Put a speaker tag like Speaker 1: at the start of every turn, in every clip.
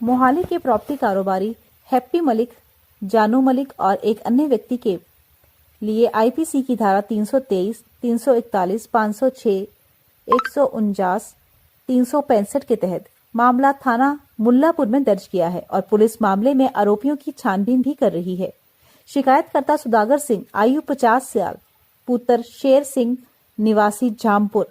Speaker 1: मोहाली के प्रॉपर्टी कारोबारी हैप्पी मलिक जानू मलिक और एक अन्य व्यक्ति के लिए आईपीसी की धारा 323, 341, 506, 149, 365 के तहत मामला थाना मुल्लापुर में दर्ज किया है और पुलिस मामले में आरोपियों की छानबीन भी कर रही है। शिकायतकर्ता सुदागर सिंह आयु 50 साल पुत्र शेर सिंह निवासी जामपुर।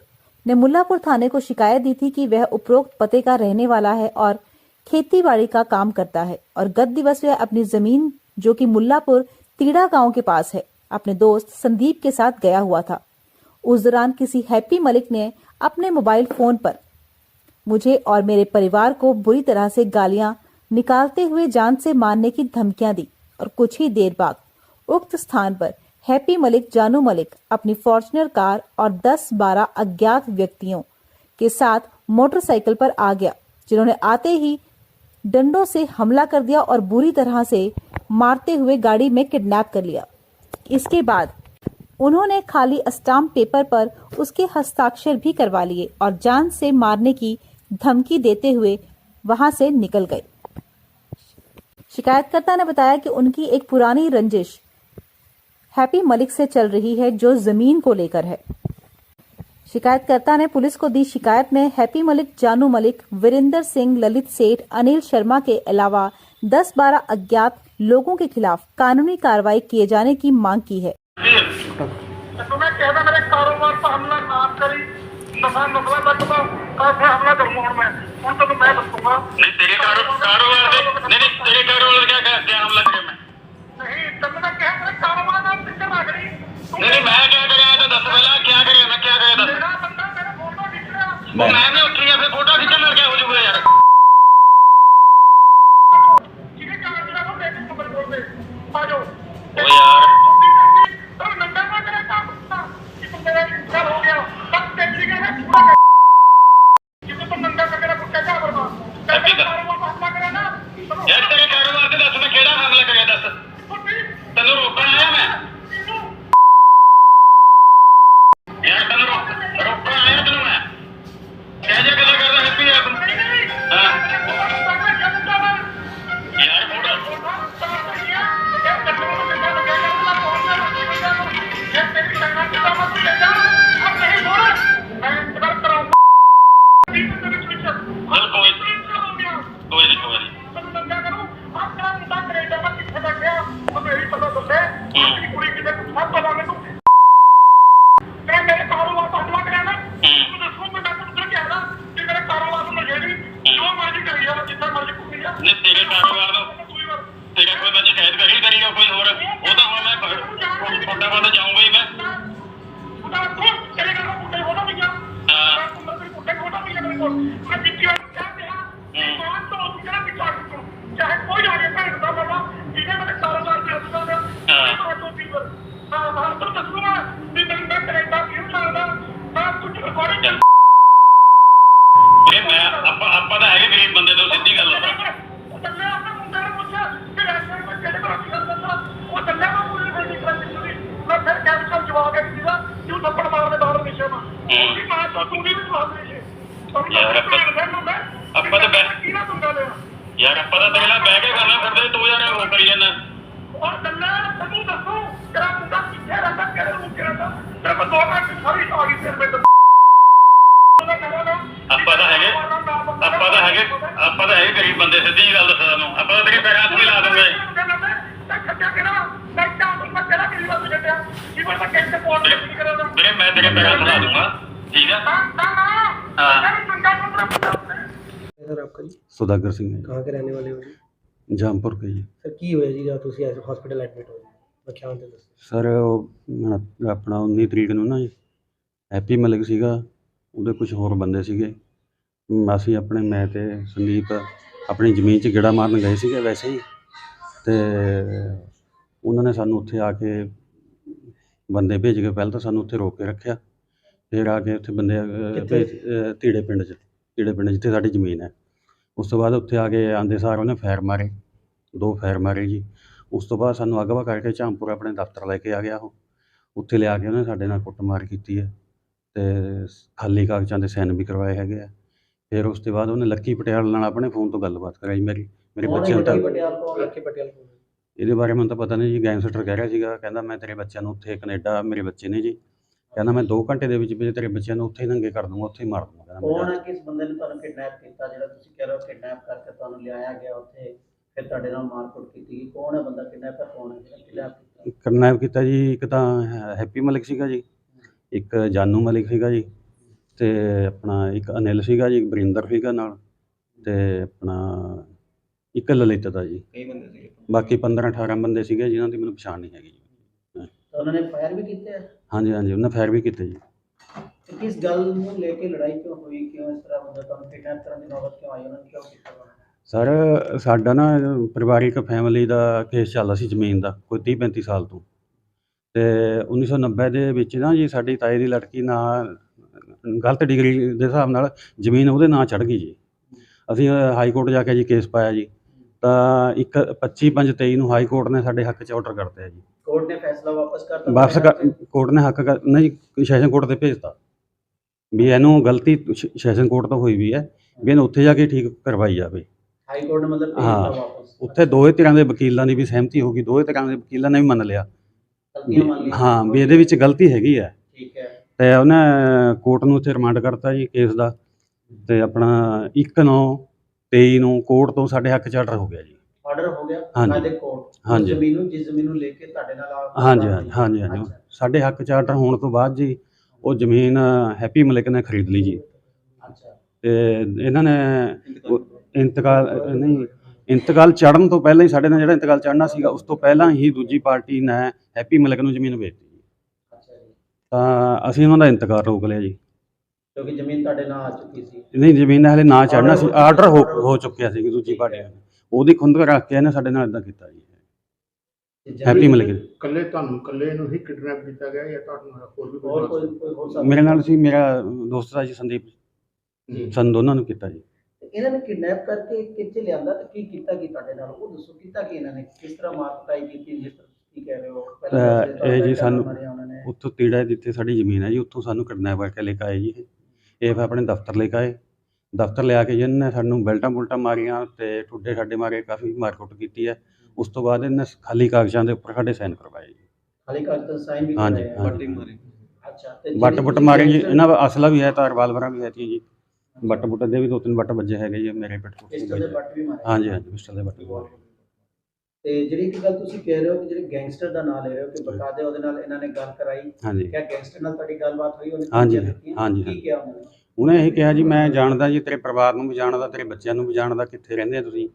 Speaker 1: ने मुल्लापुर थाने को शिकायत दी थी कि वह उपरोक्त पते का रहने वाला है और खेती बाड़ी का काम करता है और गत दिवस वह अपनी ज़मीन, जो कि मुल्लापुर, तीड़ा गाँव के पास है, अपने दोस्त संदीप के साथ गया हुआ था। उस दौरान किसी हैप्पी मलिक ने अपने मोबाइल फ़ोन पर मुझे और मेरे परिवार को बुरी तरह से गालियाँ निकालते हुए जान से मारने की धमकियाँ दी और कुछ ही देर बाद उक्त स्थान पर हैप्पी मलिक, जानू मलिक, अपनी फॉर्चुनर कार और 10-12 अज्ञात व्यक्तियों के साथ मोटरसाइकिल पर आ गया, जिन्होंने आते ही डंडों से हमला कर दिया और बुरी तरह से मारते हुए गाड़ी में किडनैप कर लिया। इसके बाद उन्होंने खाली स्टाम्प पेपर पर उसके हस्ताक्षर भी करवा लिए और जान से मारने की धमकी देते हुए वहाँ से निकल गए। शिकायतकर्ता ने बताया कि उनकी एक पुरानी रंजिश हैप्पी मलिक से चल रही है जो ज़मीन को लेकर है। शिकायतकर्ता ने पुलिस को दी शिकायत में हैप्पी मलिक जानू मलिक वीरेंद्र सिंह ललित सेठ अनिल शर्मा के अलावा दस बारह अज्ञात लोगों के खिलाफ कानूनी कार्रवाई किए जाने की मांग की है।
Speaker 2: नहीं
Speaker 3: ਨਹੀਂ ਮੈਂ ਕਿਆ ਕਰਿਆ ਤਾਂ ਦੱਸ ਪਹਿਲਾਂ ਕਿਆ ਕਰਿਆ ਮੈਂ ਕਿਆ ਕਰਿਆ ਦੱਸ। ਮੈਂ ਮੈਂ
Speaker 2: ਉੱਠੀ ਆ
Speaker 3: ਫਿਰ ਫੋਟੋ ਖਿੱਚਣ ਲੱਗ ਗਿਆ ਹੋ ਜਾਊਗਾ ਯਾਰ? Mana?
Speaker 2: ਯਾਰ, ਆਪਾਂ- ਆਪਾਂ ਤਾਂ ਬੈ-
Speaker 3: ਕੀ ਨਾ ਤੁੰਗਾ ਲਿਆ
Speaker 2: ਯਾਰ ਆਪਾਂ ਤਾਂ ਤੇਰੇ ਨਾਲ ਬਹਿ ਕੇ ਕਰਨਾ ਫਿਰਦੇ ਤੂੰ ਯਾਰ ਉਹ ਕਰੀ ਜਾਂਦਾ
Speaker 3: ਉਹ ਚੱਲਿਆ ਤੈਨੂੰ ਦੱਸੂ ਤੇਰਾ ਮੁੰਡਾ ਕਿੱਥੇ ਰਹਿੰਦਾ ਕਿਹੜੇ ਰੂਮ ਚ ਰਹਿੰਦਾ ਤੇਰੇ ਕੋਲ ਦੋ ਘੰਟੇ ਸਾਰੀ ਆ ਗਈ ਫਿਰ ਮੈਂ
Speaker 2: ਆਪਾਂ ਤਾਂ ਹੈਗੇ ਆਪਾਂ ਤਾਂ ਹੈਗੇ ਆਪਾਂ ਤਾਂ ਹੈਗੇ ਗਰੀਬ ਬੰਦੇ ਸਿੱਧੀ ਜਿਹੀ ਗੱਲ ਦੱਸਾਂ ਤੁਹਾਨੂੰ ਆਪਾਂ ਤਾਂ ਤੇਰੇ ਪੈਰਾਂ ਹੱਥ ਵੀ ਲਾ ਦੂੰਗੇ ਵੀਰੇ ਮੈਂ ਤੇਰੇ ਪੈਰਾਂ ਹੱਥ ਲਾ ਦੂੰਗਾ ਠੀਕ ਆ
Speaker 4: सर आपका जी
Speaker 5: सुधाकर सिंह है
Speaker 4: कहाँ के रहने वाले हो जी
Speaker 5: जामपुर के जी
Speaker 4: सर की ਹੋਇਆ ਜੀ ਜਦ ਤੁਸੀਂ ਐਸ ਹਸਪੀਟਲ ਐਡਮਿਟ ਹੋਏ ਬੱਚਿਆਂ ਦੇ ਦੱਸੋ
Speaker 5: ਸਰ ਉਹ ਹੁਣ ਆਪਣਾ 19 ਤਰੀਕ ਨੂੰ ਨਾ ਜੀ ਹੈਪੀ ਮਲਿਕ ਸੀਗਾ ਉਹਦੇ ਕੁਝ ਹੋਰ ਬੰਦੇ ਸੀਗੇ ਮ, ਅਸੀਂ ਆਪਣੇ ਮੈਂ ਤੇ ਸੰਦੀਪ ਆਪਣੀ ਜ਼ਮੀਨ 'ਚ ਗੇੜਾ ਮਾਰਨ ਗਏ ਸੀਗੇ ਵੈਸੇ ਹੀ ਤੇ ਉਹਨਾਂ ਨੇ ਸਾਨੂੰ ਉੱਥੇ ਆ ਕੇ ਬੰਦੇ ਭੇਜ ਕੇ ਪਹਿਲਾਂ ਤਾਂ ਸਾਨੂੰ ਉੱਥੇ ਰੋਕ ਕੇ ਰੱਖਿਆ ਫਿਰ ਆ ਕੇ ਉੱਥੇ ਬੰਦੇ ਅਹ,
Speaker 4: ਕਿੱਥੇ?
Speaker 5: ਭੇਜ ਅਹ, ਧੀੜੇ ਪਿੰਡ 'ਚ ਧੀੜੇ ਪਿੰਡ ਜਿੱਥੇ ਸਾਡੀ ਜ਼ਮੀਨ ਹੈ। ਉਸ ਤੋਂ ਬਾਅਦ ਉੱਥੇ ਆ ਕੇ ਆਂਦੇ ਸਾਰ ਉਹਨੇ ਫੈਰ ਮਾਰੇ ਦੋ ਫੈਰ ਮਾਰੇ ਜੀ। ਉਸ ਤੋਂ ਬਾਅਦ ਸਾਨੂੰ ਅਗਵਾ ਕਰਕੇ ਝਾਂਪੁਰ ਆਪਣੇ ਦਫ਼ਤਰ ਲੈ ਕੇ ਆ ਗਿਆ ਉਹ। ਉੱਥੇ ਲਿਆ ਕੇ ਉਹਨੇ ਸਾਡੇ ਨਾਲ ਕੁੱਟਮਾਰ ਕੀਤੀ ਹੈ ਤੇ ਖਾਲੀ ਕਾਗਜ਼ਾਂ ਦੇ ਸਾਈਨ ਵੀ ਕਰਵਾਏ ਹੈਗੇ ਆ। ਫਿਰ ਉਸ ਤੋਂ ਬਾਅਦ ਉਹਨੇ ਲੱਕੀ ਪਟਿਆਲ ਨਾਲ ਆਪਣੇ ਫੋਨ ਤੋਂ ਗੱਲਬਾਤ ਕਰਾਈ ਮੇਰੀ ਮੇਰੇ ਬੱਚਿਆਂ
Speaker 4: ਹੈ?
Speaker 5: ਇਹਦੇ ਬਾਰੇ ਮੈਨੂੰ ਤਾਂ ਪਤਾ ਨਹੀਂ ਜੀ ਗੈਂਗਸਟਰ ਕਹਿ ਰਿਹਾ ਸੀਗਾ ਕਹਿੰਦਾ ਮੈਂ ਤੇਰੇ ਬੱਚਿਆਂ ਨੂੰ ਉੱਥੇ ਕੈਨੇਡਾ ਮੇਰੇ ਬੱਚੇ ਨੇ ਜੀ। ਕਹਿੰਦਾ ਮੈਂ 2 ਘੰਟੇ ਦੇ ਵਿੱਚ ਵਿੱਚ ਤੇਰੇ ਬੱਚਿਆਂ ਨੂੰ ਉੱਥੇ ਹੀ ਨੰਗੇ ਕਰ ਦੂੰਗਾ ਉੱਥੇ ਹੀ ਮਾਰ ਦੂੰਗਾ ਕਹਿੰਦਾ ਮੈਂ
Speaker 6: ਕੌਣ ਹੈ ਕਿਸ ਬੰਦੇ ਨੇ ਤੁਹਾਨੂੰ ਕਿਡਨੈਪ ਕੀਤਾ ਜਿਹੜਾ ਤੁਸੀਂ ਕਹਿ ਰਹੇ ਹੋ ਕਿਡਨੈਪ ਕਰਕੇ ਤੁਹਾਨੂੰ ਲਿਆਇਆ ਗਿਆ ਉੱਥੇ ਫਿਰ ਤੁਹਾਡੇ ਨਾਲ ਮਾਰਕੁੱਟ ਕੀਤੀ ਗਈ ਕੌਣ ਹੈ ਬੰਦਾ ਕਿਡਨੈਪਰ ਕੌਣ ਹੈ ਜਿਹੜਾ ਕਿਡਨੈਪ ਕੀਤਾ?
Speaker 5: ਕੇ ਕਿਡਨੈਪ ਕੀਤਾ ਜੀ ਇੱਕ ਤਾਂ ਹੈ- ਹੈਪੀ ਮਲਿਕ ਸੀਗਾ ਜੀ ਇੱਕ ਜਾਨੂ ਮਲਿਕ ਸੀਗਾ ਜੀ ਤੇ ਆਪਣਾ ਇੱਕ ਅਨਿਲ ਸੀਗਾ ਜੀ ਬਰਿੰਦਰ ਸੀਗਾ ਨਾਲ ਤੇ ਆਪਣਾ ਇੱਕ ਲਲਿਤ ਦਾ ਜੀ।
Speaker 6: ਕਈ ਬੰਦੇ ਸੀਗੇ?
Speaker 5: ਬਾਕੀ 15 18 ਬੰਦੇ ਸੀਗੇ ਜਿਨ੍ਹਾਂ ਦੀ ਮੈਨੂੰ ਪਛਾਣ ਨਹੀਂ ਹੈਗੀ ਜੀ।
Speaker 6: ਤਾਂ ਉਹਨਾਂ ਨੇ ਫਾਇਰ ਵੀ ਕੀਤੇ ਹੈ
Speaker 5: ਹਾਂਜੀ ਹਾਂਜੀ ਉਹਨੇ ਫਾਇਰ ਵੀ ਕੀਤੇ ਜੀ।
Speaker 6: ਤੇ ਕਿਸ ਗੱਲ ਨੂੰ ਲੈ ਕੇ ਲੜਾਈ ਕਿਉਂ ਹੋਈ? ਕਿਉਂ ਇਸ ਤਰ੍ਹਾਂ ਹੁੰਦਾ ਤੁਹਾਨੂੰ ਕਿਡਨੈਪ ਕਰਨ ਦੀ ਨੌਬਤ ਕਿਉਂ ਆਈ? ਉਹਨਾਂ ਨੇ ਕਿਉਂ ਕੀਤਾ ਨੇ?
Speaker 5: ਸਰ ਸਾਡਾ ਨਾ ਪਰਿਵਾਰਿਕ ਫੈਮਿਲੀ ਦਾ ਕੇਸ ਚੱਲਦਾ ਸੀ ਜ਼ਮੀਨ ਦਾ ਕੋਈ 30 35 ਸਾਲ ਤੋਂ। ਤੇ 1990 ਦੇ ਵਿੱਚ ਨਾ ਜੀ ਸਾਡੀ ਤਾਏ ਦੀ ਲੜਕੀ ਨਾਲ ਗਲਤ ਡਿਗਰੀ ਦੇ ਹਿਸਾਬ ਨਾਲ ਜ਼ਮੀਨ ਉਹਦੇ ਨਾਂ ਚੜ ਗਈ ਜੀ। ਅਸੀਂ ਹਾਈ ਕੋਰਟ ਜਾ ਕੇ ਜੀ ਕੇਸ ਪਾਇਆ ਜੀ। ਤਾਂ ਇੱਕ 25 5 23 ਨੂੰ ਹਾਈ ਕੋਰਟ ਨੇ ਸਾਡੇ ਹੱਕ 'ਚ ਆਰਡਰ ਕਰਤਾ ਜੀ।
Speaker 6: ਕੋਰਟ ਨੇ ਫੈਸਲਾ ਵਾਪਸ ਕਰਤਾ
Speaker 5: ਵਾਪਸ ਕਰ- ਕੋਰਟ ਨੇ ਹੱਕ ਕਰ- ਨਹੀਂ ਸੈਸ਼ਨ ਕੋਰਟ ਤੇ ਭੇਜਤਾ। ਵੀ ਇਹਨੂੰ ਗਲਤੀ ਸੈਸ਼ਨ ਕੋਰਟ ਤੋਂ ਹੋਈ ਵੀ ਹੈ ਵੀ ਇਹਨੂੰ ਉੱਥੇ ਜਾ ਕੇ ਠੀਕ ਕਰਵਾਈ ਜਾਵੇ।
Speaker 6: ਹਾਈ ਕੋਰਟ ਨੇ ਮਤਲਬ
Speaker 5: ਹਾਂ।
Speaker 6: ਭੇਜਤਾ ਵਾਪਸ।
Speaker 5: ਉੱਥੇ ਦੋਵੇਂ ਧਿਰਾਂ ਦੇ ਵਕੀਲਾਂ ਦੀ ਵੀ ਸਹਿਮਤੀ ਹੋ ਗਈ ਦੋਵੇਂ ਧਿਰਾਂ ਦੇ ਵਕੀਲਾਂ ਨੇ ਵੀ ਮੰਨ ਲਿਆ।
Speaker 6: ਗਲਤੀਆਂ ਮੰਨ ਲਈਆਂ।
Speaker 5: ਹਾਂ ਵੀ ਇਹਦੇ ਵਿੱਚ ਗਲਤੀ ਹੈਗੀ ਹੈ।
Speaker 6: ਠੀਕ ਹੈ।
Speaker 5: ਤੇ ਉਹਨੇ ਕੋਰਟ ਨੂੰ ਉੱਥੇ ਰਿਮਾਂਡ ਕਰਤਾ ਜੀ ਕੇਸ ਦਾ। ਤੇ ਆਪਣਾ 1 9 23 ਨੂੰ ਕੋਰਟ ਤੋਂ ਸਾਡੇ ਹੱਕ ਚ ਆਰਡਰ ਹੋ ਗਿਆ ਜੀ।
Speaker 6: ਆਰਡਰ ਹੋ ਗਿਆ
Speaker 5: ਹਾਂਜੀ।
Speaker 6: ਉਹਨਾਂ ਦੇ ਕੋਰਟ
Speaker 5: ਹਾਂਜੀ।
Speaker 6: ਜ਼ਮੀਨ ਨੂੰ ਜਿਸ ਜ਼ਮੀਨ ਨੂੰ ਲੈ ਕੇ ਤੁਹਾਡੇ ਨਾਲ ਆ-
Speaker 5: ਹਾਂਜੀ ਹਾਂਜੀ ਹਾਂਜੀ ਹਾਂਜੀ।
Speaker 6: ਅੱਛਾ,
Speaker 5: ਸਾਡੇ ਹੱਕ ਚ ਆਰਡਰ ਹੋਣ ਤੋਂ ਬਾਅਦ ਜੀ ਉਹ ਜ਼ਮੀਨ ਹੈਪੀ ਮਲਿਕ ਨੇ ਖਰੀਦ ਲਈ ਜੀ।
Speaker 6: ਅੱਛਾ।
Speaker 5: ਤੇ ਇਹਨਾਂ ਨੇ ਉਹ ਇੰਤਕਾਲ ਨਹੀਂ ਇੰਤਕਾਲ ਚੜਨ ਤੋਂ ਪਹਿਲਾਂ ਹੀ ਸਾਡੇ ਨਾਲ ਜਿਹੜਾ ਇੰਤਕਾਲ ਚੜਨਾ ਸੀਗਾ ਉਸ ਤੋਂ ਪਹਿਲਾਂ ਹੀ ਦੂਜੀ ਪਾਰਟੀ ਨੇ ਹੈਪੀ ਮਲਿਕ ਨੂੰ ਜ਼ਮੀਨ ਵੇਚਤੀ ਜੀ।
Speaker 6: ਅੱਛਾ ਜੀ।
Speaker 5: ਤਾਂ ਅਸੀਂ ਉਹਨਾਂ ਦਾ ਇੰਤਕਾਲ ਰੋਕ ਲਿਆ ਜੀ।
Speaker 6: ਕਿਉਂਕਿ ਜ਼ਮੀਨ ਤੁਹਾਡੇ ਨਾਲ ਆ ਚੁੱਕੀ ਸੀ।
Speaker 5: ਨਹੀਂ ਜ਼ਮੀਨ ਹਲੇ ਨਾ ਚੜਨਾ ਸੀ ਆਰਡਰ ਹੋ
Speaker 6: ਚੁੱਕਿਆ।
Speaker 5: ਹੋ ਚੁੱਕਿਆ ਸੀ ਦੂਜੀ ਪਾਰਟੀ
Speaker 6: ਹੈ।
Speaker 5: ਉਹਦੀ ਖੁੰਦਕ ਰੱਖ ਕੇ ਇਹਨੇ ਸਾਡੇ ਨਾਲ ਇਦਾਂ ਕੀਤਾ ਜੀ ਹੈਪੀ ਮਲਿਕ ਨੇ।
Speaker 7: ਕੱਲੇ ਤੁਹਾਨੂੰ ਕੱਲੇ ਨੂੰ ਹੀ ਕਿਡਨੈਪ ਕੀਤਾ ਗਿਆ ਜਾਂ ਤੁਹਾਨੂੰ ਹੋਰ ਵੀ
Speaker 6: ਹੋਰ
Speaker 7: ਕੋਈ
Speaker 6: ਹੋਰ ਸਾਥੀ?
Speaker 5: ਮੇਰੇ ਨਾਲ ਸੀ ਮੇਰਾ ਦੋਸਤ ਦਾ ਜੀ ਸੰਦੀਪ
Speaker 6: ਜੀ।
Speaker 5: ਸਨ ਦੋਨਾਂ ਨੂੰ ਕੀਤਾ ਜੀ
Speaker 6: ਇਹਨਾਂ ਨੇ ਕਿਡਨੈਪ ਕਰਕੇ ਕਿੱਥੇ ਲਿਆਂਦਾ ਤੇ ਕੀ ਕੀਤਾ ਕੀ ਤੁਹਾਡੇ ਨਾਲ ਉਹ ਦੱਸੋ ਕੀਤਾ ਕੀ ਇਹਨਾਂ ਨੇ ਕਿਸ ਤਰ੍ਹਾਂ ਮਾਰ ਕੁਟਾਈ ਕੀਤੀ ਜਿਸ ਤਰ੍ਹਾਂ ਤੁਸੀਂ ਕਹਿ ਰਹੇ ਹੋ ਰਹੇ
Speaker 5: ਇਹ ਜੀ ਸਾਨੂੰ-। ਉੱਥੋਂ ਤੀੜਾ ਜਿੱਥੇ ਸਾਡੀ ਜ਼ਮੀਨ ਹੈ ਜੀ ਉੱਥੋਂ ਸਾਨੂੰ ਕਿਡਨੈਪ ਕਰਕੇ ਲੈ ਕੇ ਆਏ ਜੀ ਇਹ। ਆਪਣੇ ਦਫ਼ਤਰ ਲੈ ਕੇ ਆਏ ਦਫ਼ਤਰ ਲਿਆ ਕੇ ਜੀ ਇਹਨਾਂ ਨੇ ਸਾਨੂੰ ਬੈਲਟਾਂ ਬੁਲਟਾਂ ਮਾਰੀਆਂ ਤੇ ਠੁੱਡੇ ਸਾਡੇ ਮਾਰੇ ਕਾਫੀ ਮਾਰਕੁੱਟ ਕੀਤੀ ਹੈ। ਉਸ ਤੋਂ ਬਾਅਦ ਇਹਨਾਂ ਨੇ ਖਾਲੀ ਕਾਗਜ਼ਾਂ ਦੇ ਉੱਪਰ ਸਾਡੇ ਸਾਈਨ ਕਰਵਾਏ ਜੀ।
Speaker 6: ਖਾਲੀ ਕਾਗਜ਼ ਤੇ ਸਾਈਨ ਵੀ
Speaker 5: ਹਾਂਜੀ,
Speaker 6: ਕਰਾਏ ਆ।
Speaker 5: ਹਾਂਜੀ।
Speaker 6: ਅੱਛਾ ਤੇ
Speaker 5: ਬੱਟ
Speaker 6: ਜਿਹੜੀ
Speaker 5: ਬੁੱਟ
Speaker 6: ਤੁਸੀਂ
Speaker 5: ਮਾਰੇ ਜੀ।
Speaker 6: gangster-
Speaker 5: ਇਹਨਾਂ ਦਾ ਅਸਲਾ ਵੀ ਹੈ ਤਾਂ ਰਿਵਾਲਵਰਾਂ ਵੀ ਹੈ ਜੀ। ਬੱਟ ਬੁੱਟ ਦੇ ਵੀ ਦੋ ਤਿੰਨ ਬੱਟ ਵੱਜੇ ਹੈਗੇ ਜੀ ਮੇਰੇ ਪਿੱਠ ਤੋਂ।
Speaker 6: ਪਿਸਟਲ ਦੇ ਬੱਟ ਵੀ ਮਾਰੇ।
Speaker 5: ਹਾਂਜੀ ਹਾਂਜੀ ਪਿਸਟਲ ਦੇ ਬੱਟ ਵੀ ਮਾਰੇ।
Speaker 6: ਤੇ ਜਿਹੜੀ ਇੱਕ ਗੱਲ ਤੁਸੀਂ ਕਹਿ ਰਹੇ ਹੋ ਕਿ ਜਿਹੜੇ ਗੈਂਗਸਟਰ ਦਾ ਨਾਮ ਲੈ ਰਹੇ ਹੋ ਕਿ ਬਕਾਇਦੇ ਉਹਦੇ ਨਾਲ ਇਹਨਾਂ ਨੇ ਗੱਲ ਕਰਾਈ
Speaker 5: ਹਾਂਜੀ।
Speaker 6: ਕਿਆ ਗੈਂਗਸਟਰ ਨਾਲ ਤੁਹਾਡੀ ਗੱਲਬਾਤ ਹੋਈ? ਉਹਨੇ
Speaker 5: ਹਾਂਜੀ,
Speaker 6: ਧਮਕੀਆਂ ਦਿੱਤੀਆਂ?
Speaker 5: ਹਾਂਜੀ,
Speaker 6: ਕੀ
Speaker 5: ਹਾਂਜੀ।
Speaker 6: ਕਿਹਾ ਉਹਨਾਂ?
Speaker 5: ਉਹਨੇ ਇਹ ਕਿਹਾ ਜੀ ਮੈਂ ਜਾਣਦਾ ਜੀ ਤੇਰੇ ਪਰਿਵਾਰ ਨੂੰ ਵੀ ਜਾਣਦਾ ਤੇਰੇ ਬੱਚਿਆਂ ਨੂੰ ਵੀ ਜਾਣਦਾ ਕਿੱਥੇ ਰਹਿੰਦੇ ਆ ਤੁਸੀਂ।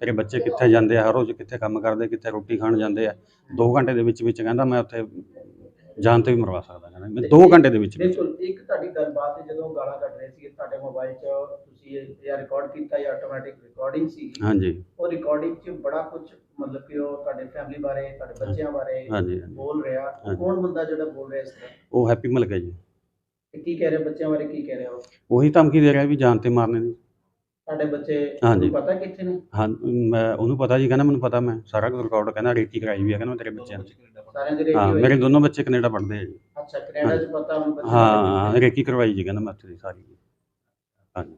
Speaker 5: ਤੇਰੇ ਬੱਚੇ ਕਿੱਥੇ ਜਾਂਦੇ ਆ ਹਰ ਰੋਜ਼ ਕਿੱਥੇ ਕੰਮ ਕਰਦੇ ਕਿੱਥੇ ਰੋਟੀ ਖਾਣ ਜਾਂਦੇ ਆ। 2 ਘੰਟੇ ਦੇ ਵਿੱਚ ਵਿੱਚ ਕਹਿੰਦਾ ਮੈਂ ਉੱਥੇ ਜਾਨ ਤੇ ਵੀ ਮਰਵਾ ਸਕਦਾ ਕਹਿੰਦਾ। ਮੈਂ 2 ਘੰਟੇ ਦੇ ਵਿੱਚ
Speaker 6: ਬਿਲਕੁਲ ਇੱਕ ਤੁਹਾਡੀ ਗੱਲਬਾਤ ਹੈ ਜਦੋਂ ਗਾਲਾਂ ਕੱਢ ਰਹੇ ਸੀ ਤੁਹਾਡੇ ਮੋਬਾਈਲ 'ਚ ਤੁਸੀਂ ਇਹ ਰਿਕਾਰਡ ਕੀਤਾ ਜਾਂ ਆਟੋਮੈਟਿਕ ਰਿਕਾਰਡਿੰਗ ਸੀ।
Speaker 5: ਹਾਂਜੀ।
Speaker 6: ਉਹ ਰਿਕਾਰਡਿੰਗ 'ਚ ਬੜਾ ਕੁਝ ਮਤਲਬ ਕਿ ਉਹ ਤੁਹਾਡੇ ਫੈਮਿਲੀ ਬਾਰੇ ਤੁਹਾਡੇ ਬੱਚਿਆਂ ਬਾਰੇ ਬੋਲ ਰਿਹਾ। ਕੌਣ ਬੰਦਾ ਜਿਹੜਾ ਬੋਲ ਰਿਹਾ ਇਸ ਤਰ੍ਹਾਂ?
Speaker 5: ਉਹ ਹੈਪੀ ਮਿਲ ਗਿਆ ਜੀ।
Speaker 6: ਕੀ ਕਹਿ ਰਿਹਾ ਬੱਚਿਆਂ ਬਾਰੇ ਕੀ ਕਹਿ ਰਿਹਾ ਉਹ
Speaker 5: ਉਹੀ ਧਮਕੀ ਦੇ ਰਿਹਾ ਵੀ ਜਾਨ ਤੇ ਮਾਰਨੇ ਦੀ।
Speaker 6: ਤੁਹਾਡੇ ਬੱਚੇ
Speaker 5: ਹਾਂਜੀ।
Speaker 6: ਪਤਾ ਕਿੱਥੇ ਨੇ?
Speaker 5: ਹਾਂ ਮੈਂ ਉਹਨੂੰ ਪਤਾ ਜੀ ਕਹਿੰਦਾ ਮੈਨੂੰ ਪਤਾ ਮੈਂ ਸਾਰਾ ਕੁਝ ਰਿਕਾਰਡ ਕਹਿੰਦਾ ਰੇਕੀ ਕਰਾਈ ਵੀ ਹੈ ਕਹਿੰਦਾ ਮੈਂ ਤੇਰੇ ਬੱਚਿਆਂ ਨੂੰ।
Speaker 6: ਸਾਰਿਆਂ ਦੇ
Speaker 5: ਹਾਂ ਮੇਰੇ ਦੋਨੋਂ ਬੱਚੇ ਕੈਨੇਡਾ ਪੜ੍ਹਦੇ ਆ ਜੀ।
Speaker 6: ਅੱਛਾ ਕੈਨੇਡਾ 'ਚ ਪਤਾ ਬੱਚੇ
Speaker 5: ਹਾਂ
Speaker 6: ਬਾਰੇ
Speaker 5: ਰੇਕੀ ਕਰਵਾਈ ਜੀ ਕਹਿੰਦਾ ਮੈਂ ਉੱਥੇ ਦੀ ਸਾਰੀ। ਹਾਂਜੀ।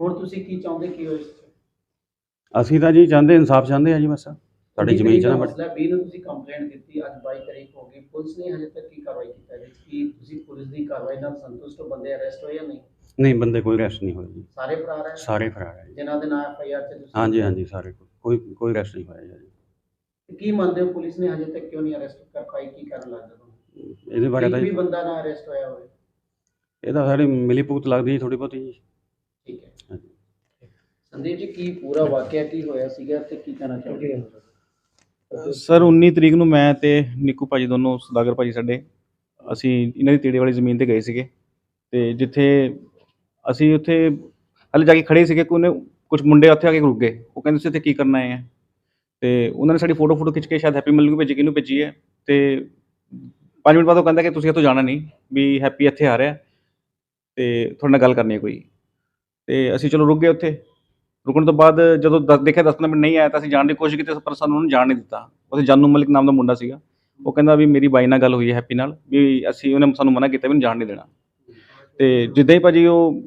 Speaker 6: ਹੁਣ ਤੁਸੀਂ ਕੀ ਚਾਹੁੰਦੇ ਕੀ ਹੋ ਇਸ 'ਚ?
Speaker 5: ਅਸੀਂ ਤਾਂ ਜੀ ਚਾਹੁੰਦੇ ਇਨਸਾਫ ਚਾਹੁੰਦੇ ਆ ਜੀ ਬਸ। ਸਾਡੀ ਜ਼ਮੀਨ 'ਚ ਨਾ
Speaker 6: ਮਸਲਾ 20 ਨੂੰ ਤੁਸੀਂ ਕੰਪਲੇਂਟ ਦਿੱਤੀ ਅੱਜ 22 ਤਰੀਕ ਹੋ ਗਈ। ਪੁਲਿਸ ਨੇ ਹਜੇ ਤੱਕ ਕੀ ਕਾਰਵਾਈ ਕੀਤੀ ਹੈ? ਕੀ ਤੁਸੀਂ ਪੁਲਿਸ ਦੀ ਕਾਰਵਾਈ ਨਾਲ ਸੰਤੁਸ਼ਟ ਹੋ? ਬੰਦੇ ਅਰੈਸਟ ਹੋਏ ਜਾਂ ਨਹੀਂ?
Speaker 5: ਨਹੀਂ ਬੰਦੇ ਕੋਈ ਅਰੈਸਟ ਨਹੀਂ ਹੋਏ ਜੀ।
Speaker 6: ਸਾਰੇ ਫਰਾਰ ਹੈ?
Speaker 5: ਸਾਰੇ ਫਰਾਰ ਹੈ ਜੀ।
Speaker 6: ਜਿਨ੍ਹਾਂ ਦੇ ਨਾਮ ਐਫ ਆਈ ਆਰ 'ਚ ਤੁਸੀਂ
Speaker 5: ਹਾਂਜੀ ਹਾਂਜੀ ਸਾਰੇ ਕੋਈ ਕੋਈ ਅਰੈਸਟ ਨਹੀਂ ਹੋਇਆ ਜੀ।
Speaker 6: ਕੀ ਮੰਨਦੇ ਹੋ ਪੁਲਿਸ ਨੇ ਹਜੇ ਤੱਕ ਕਿਉਂ ਨਹੀਂ ਅਰੈਸਟ ਕਰ ਪਾਈ? ਕੀ ਕਾਰਨ ਲੱਗਦਾ ਤੁਹਾਨੂੰ?
Speaker 5: ਇਹਦੇ ਬਾਰੇ ਤਾਂ
Speaker 6: ਵੀ
Speaker 5: ਜੀ-
Speaker 6: ਬੰਦਾ ਨਾ ਅਰੈਸਟ ਹੋਇਆ ਹੋਵੇ।
Speaker 5: ਇਹ ਤਾਂ ਸਾਡੀ ਮਿਲੀ ਭੁਗਤ ਲੱਗਦੀ ਜੀ ਥੋੜੀ ਬਹੁਤੀ ਜੀ।
Speaker 6: ਠੀਕ ਹੈ।
Speaker 5: ਹਾਂਜੀ।
Speaker 6: ਸੰਦੀਪ ਜੀ ਕੀ ਪੂਰਾ ਵਾਕਿਆ ਕੀ ਹੋਇਆ ਸੀਗਾ ਤੇ ਕੀ ਕਹਿਣਾ ਚਾਹੁੰਦੇ ਹੋ
Speaker 8: ਸਰ 19 ਤਰੀਕ ਨੂੰ ਮੈਂ ਤੇ ਨਿੱਕੂ ਭਾਜੀ ਦੋਨੋਂ ਸੁਦਾਗਰ ਭਾਜੀ ਸਾਡੇ, ਅਸੀਂ ਇਹਨਾਂ ਦੀ ਤੀੜੇ ਵਾਲੀ ਜ਼ਮੀਨ ਤੇ ਗਏ ਸੀਗੇ ਤੇ ਜਿੱਥੇ ਅਸੀਂ ਉੱਥੇ ਹਲੇ ਜਾ ਕੇ ਖੜੇ ਸੀਗੇ ਕਿ ਉਹਨੇ ਕੁਝ ਮੁੰਡੇ ਉੱਥੇ ਆ ਕੇ ਰੁਕ ਗਏ। ਉਹ ਕਹਿੰਦੇ, ਤੁਸੀਂ ਇੱਥੇ ਕੀ ਕਰਨਾ ਆਏ ਆ? ਤੇ ਉਹਨਾਂ ਨੇ ਸਾਡੀ ਫੋਟੋ ਫੋਟੋ ਖਿੱਚ ਕੇ ਸ਼ਾਇਦ ਹੈਪੀ ਮੱਲੂ ਨੂੰ ਭੇਜੀ, ਕਿਹਨੂੰ ਭੇਜੀ ਹੈ। ਤੇ 5 ਮਿੰਟ ਬਾਅਦ ਉਹ ਕਹਿੰਦਾ ਕਿ ਤੁਸੀਂ ਇੱਥੋਂ ਜਾਣਾ ਨਹੀਂ, ਵੀ ਹੈਪੀ ਇੱਥੇ ਆ ਰਿਹਾ। ਤੇ ਤੁਹਾਡੇ ਨਾਲ ਗੱਲ ਕਰਨੀ ਹੈ ਕੋਈ। ਤੇ ਅਸੀਂ ਚਲੋ ਰੁਕ ਗਏ ਉੱਥੇ। ਰੁਕਣ ਤੋਂ ਬਾਅਦ ਜਦੋਂ ਦਸ ਦੇਖਿਆ 10 ਮਿੰਟ ਨਹੀਂ ਆਇਆ ਤਾਂ ਅਸੀਂ ਜਾਣ ਦੀ ਕੋਸ਼ਿਸ਼ ਕੀਤੀ, ਪਰ ਸਾਨੂੰ ਉਹਨੂੰ ਜਾਣ ਨਹੀਂ ਦਿੱਤਾ। ਉੱਥੇ ਜਾਨੂ ਮਲਿਕ ਨਾਮ ਦਾ ਮੁੰਡਾ ਸੀਗਾ। ਉਹ ਕਹਿੰਦਾ ਵੀ ਮੇਰੀ ਬਾਈ ਨਾਲ ਗੱਲ ਹੋਈ ਹੈ ਹੈਪੀ ਨਾਲ, ਵੀ ਅਸੀਂ ਉਹਨੇ ਸਾਨੂੰ ਮਨਾ ਕੀਤਾ ਵੀ ਉਹਨੂੰ ਜਾਣ ਨਹੀਂ ਦੇਣਾ। ਤੇ ਜਿੱਦਾਂ ਹੀ ਭਾਜੀ ਉਹ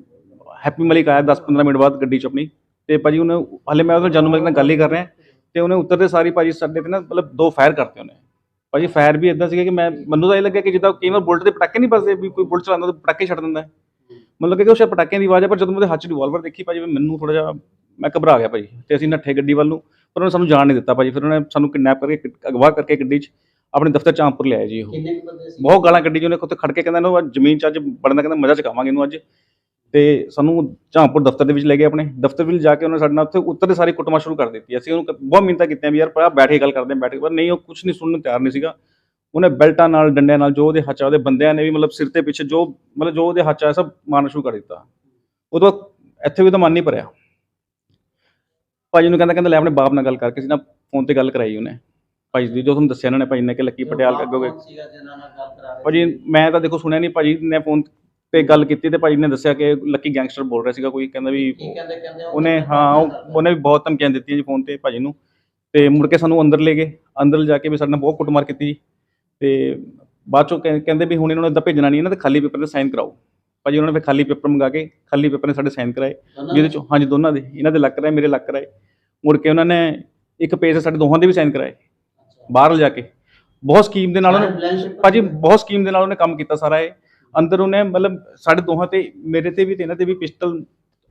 Speaker 8: ਹੈਪੀ ਮਲਿਕ ਆਇਆ 10-15 ਮਿੰਟ ਬਾਅਦ ਗੱਡੀ 'ਚ ਆਪਣੀ, ਤੇ ਭਾਜੀ ਉਹਨੇ ਹਾਲੇ ਮੈਂ ਉਹਦੇ ਨਾਲ ਜਾਨੂ ਮਲਿਕ ਨਾਲ ਗੱਲ ਹੀ ਕਰ ਰਿਹਾ, ਤੇ ਉਹਨੇ ਉੱਤਰਦੇ ਸਾਰੀ ਭਾਜੀ ਸਾਡੇ ਤੇ ਨਾ ਮਤਲਬ ਦੋ ਫਾਇਰ ਕਰਤੇ ਉਹਨੇ। ਭਾਜੀ ਫਾਇਰ ਵੀ ਇਦਾਂ ਸੀਗਾ ਕਿ ਮੈਂ ਮੈਨੂੰ ਤਾਂ ਇਹ ਲੱਗਿਆ ਕਿ ਜਿੱਦਾਂ ਕਈ ਵਾਰ ਬੁਲਟ ਦੇ ਪਟਾਕੇ ਨਹੀਂ ਵੱਜਦੇ ਵੀ ਕੋਈ ਬੁਲਟ ਚਲਾਉਂਦਾ ਤਾਂ ਪਟਾਕੇ ਛੱਡ ਦਿੰਦਾ। ਮਤਲਬ ਕਿ ਉਹ ਸ਼ਾਇਦ ਪਟਾਕਿਆਂ ਦੀ ਆਵਾਜ਼ ਹੈ ਪਰ ਜਦੋਂ ਮੈਂ ਉਹਦੇ ਹੱਥ 'ਚ ਰਿਵਾਲਵਰ ਦੇਖੀ ਭਾਜੀ ਮੈਨੂੰ ਥੋੜਾ ਜਿਹਾ ਮੈਂ ਘਬਰਾ ਗਿਆ ਭਾਜੀ ਤੇ ਅਸੀਂ ਨੱਠੇ ਗੱਡੀ ਵੱਲ ਨੂੰ ਪਰ ਉਹਨੇ ਸਾਨੂੰ ਜਾਣ ਨਹੀਂ ਦਿੱਤਾ ਭਾਜੀ ਫਿਰ ਉਹਨੇ ਸਾਨੂੰ ਕਿਡਨੈਪ ਕਰਕੇ ਅਗਵਾ ਕਰਕੇ ਗੱਡੀ 'ਚ ਆਪਣੇ ਦਫ਼ਤਰ ਚ ਆਮਪੁਰ ਲਿਆਇਆ ਜੀ ਉਹ।
Speaker 6: ਕਿੰਨੇ ਕੁ ਬੰਦੇ ਸੀ?
Speaker 8: ਬਹੁਤ ਗਾਲਾਂ ਕੱਢੀ ਜੀ ਉਹਨੇ ਉੱਥੇ ਖੜ ਕੇ ਕਹਿੰਦਾ ਇਹਨੂੰ ਜ਼ਮੀਨ 'ਚ ਅੱਜ ਬੜਨ ਦਾ ਕਹਿੰਦਾ ਮਜ਼ਾ ਚਕਾਵਾਂਗੇ ਇਹਨੂੰ ਅੱਜ। ਤੇ ਸਾਨੂੰ ਝਾਂਪੁਰ ਦਫ਼ਤਰ ਦੇ ਵਿੱਚ ਲੈ ਗਏ ਆਪਣੇ ਦਫ਼ਤਰ ਵਿੱਚ ਜਾ ਕੇ ਉਹਨੇ ਸਾਡੇ ਨਾਲ ਉੱਥੇ ਉੱਤਰ ਸਾਰੀ ਕੁੱਟਮਾਰ ਸ਼ੁਰੂ ਕਰ ਦਿੱਤੀ। ਅਸੀਂ ਉਹਨੂੰ ਬਹੁਤ ਮਿੰਨਤਾਂ ਕੀਤੀਆਂ ਵੀ ਯਾਰ ਭਰਾ ਬੈਠ ਕੇ ਗੱਲ ਕਰਦੇ ਹਾਂ ਬੈਠ ਕੇ ਪਰ ਨਹੀਂ ਉਹ ਕੁਝ ਨਹੀਂ ਸੁਣਨ ਨੂੰ ਤਿਆਰ ਨਹੀਂ ਸੀਗਾ। ਉਹਨੇ ਬੈਲਟਾਂ ਨਾਲ ਡੰਡਿਆਂ ਨਾਲ ਜੋ ਉਹਦੇ ਹੱਥ ਆ, ਉਹਦੇ ਬੰਦਿਆਂ ਨੇ ਵੀ ਮਤਲਬ ਸਿਰ ਤੇ ਪਿੱਛੇ ਜੋ ਮਤਲਬ ਜੋ ਉਹਦੇ ਹੱਥ ਆਇਆ ਸਭ ਮਾਰਨਾ ਸ਼ੁਰੂ ਕਰ ਦਿੱਤਾ। ਉਹ ਤੋਂ ਇੱਥੇ ਵੀ ਤਾਂ ਮਨ ਨਹੀਂ ਭਰਿਆ। ਭਾਜੀ ਨੂੰ ਕਹਿੰਦਾ ਕਹਿੰਦਾ ਲੈ ਆਪਣੇ ਬਾਪ ਨਾਲ ਗੱਲ ਕਰਕੇ ਸੀ ਨਾ ਫੋਨ ਤੇ ਗੱਲ ਕਰਾਈ ਉਹਨੇ। ਭਾਜੀ ਦੀ ਜੋ ਤੁਹਾਨੂੰ ਦੱਸਿਆ ਇਹਨਾਂ ਨੇ ਭਾਜੀ ਨੇ ਕਿ ਲੱਕੀ ਪਟਿਆਲ
Speaker 6: ਕੌਣ ਸੀਗਾ ਜਿਨ੍ਹਾਂ ਨਾਲ ਗੱਲ ਕਰਾ ਰਹੇ
Speaker 8: ਭਾਜੀ ਮੈਂ ਤਾਂ ਦੇਖੋ ਸੁਣਿਆ ਨਹੀਂ ਭਾਜੀ ਨੇ ਫੋਨ ਤੇ ਗੱਲ ਕੀਤੀ ਤੇ ਭਾਜੀ ਨੇ ਦੱਸਿਆ ਕਿ ਲੱਕੀ ਗੈਂਗਸਟਰ ਬੋਲ ਰਿਹਾ ਸੀਗਾ ਕੋਈ ਕਹਿੰਦਾ ਵੀ
Speaker 6: ਕੀ ਕਹਿੰਦੇ ਕਹਿੰਦੇ ਉਹ
Speaker 8: ਉਹਨੇ ਹਾਂ ਉਹ- ਉਹਨੇ ਵੀ ਬਹੁਤ ਧਮਕੀਆਂ ਦਿੱਤੀਆਂ ਜੀ ਫੋਨ ਤੇ ਭਾਜੀ ਨੂੰ। ਤੇ ਮੁੜ ਕੇ ਸਾਨੂੰ ਅੰਦਰ ਲੈ ਗਏ। ਅੰਦਰ ਜਾ ਕੇ ਵੀ ਸਾਡੇ ਨਾਲ ਬਹੁਤ ਕੁੱਟਮਾਰ ਕੀਤੀ ਜੀ। ਤੇ ਬਾਅਦ ਚੋਂ ਕਹਿ- ਕਹਿੰਦੇ ਵੀ ਹੁਣ ਇਹਨਾਂ ਨੂੰ ਇੱਦਾਂ ਭੇਜਣਾ ਨਹੀਂ ਇਹਨਾਂ ਤੇ ਖਾਲੀ ਪੇਪਰ ਤੇ ਸਾਈਨ ਕਰਾਓ। ਭਾਜੀ ਉਹਨਾਂ ਨੇ ਫਿਰ ਖਾਲੀ ਪੇਪਰ ਮੰਗਾ ਕੇ ਖਾਲੀ ਪੇਪਰ ਨੇ ਸਾਡੇ ਸਾਈਨ ਕਰਾਏ। ਜਿਹਦੇ ਚੋਂ ਹਾਂਜੀ ਦੋਨਾਂ ਦੇ। ਇਹਨਾਂ ਦੇ ਲੱਗ ਕਰਾਏ ਮੇਰੇ ਲੱਗ ਕਰਾਏ। ਮੁੜ ਕੇ ਉਹਨਾਂ ਨੇ ਇੱਕ ਪੇਜ ਤੇ ਸਾਡੇ ਦੋਹਾਂ ਦੇ ਵੀ ਸਾਈਨ ਕਰਾਏ। ਬਾਹਰ ਜਾ ਕੇ। ਬਹੁਤ ਸਕੀਮ ਦੇ ਨਾਲ ਉਹਨੇ ਭਾਜੀ ਬਹੁਤ ਸਕੀਮ ਦੇ ਨਾਲ ਉਹਨੇ ਕੰਮ ਕੀਤਾ ਸਾਰਾ ਇਹ। ਅੰਦਰ ਉਹਨੇ ਮਤਲਬ ਸਾਡੇ ਦੋਹਾਂ ਤੇ ਮੇਰੇ ਤੇ ਵੀ ਤੇ ਇਹਨਾਂ ਤੇ ਵੀ ਪਿਸਟਲ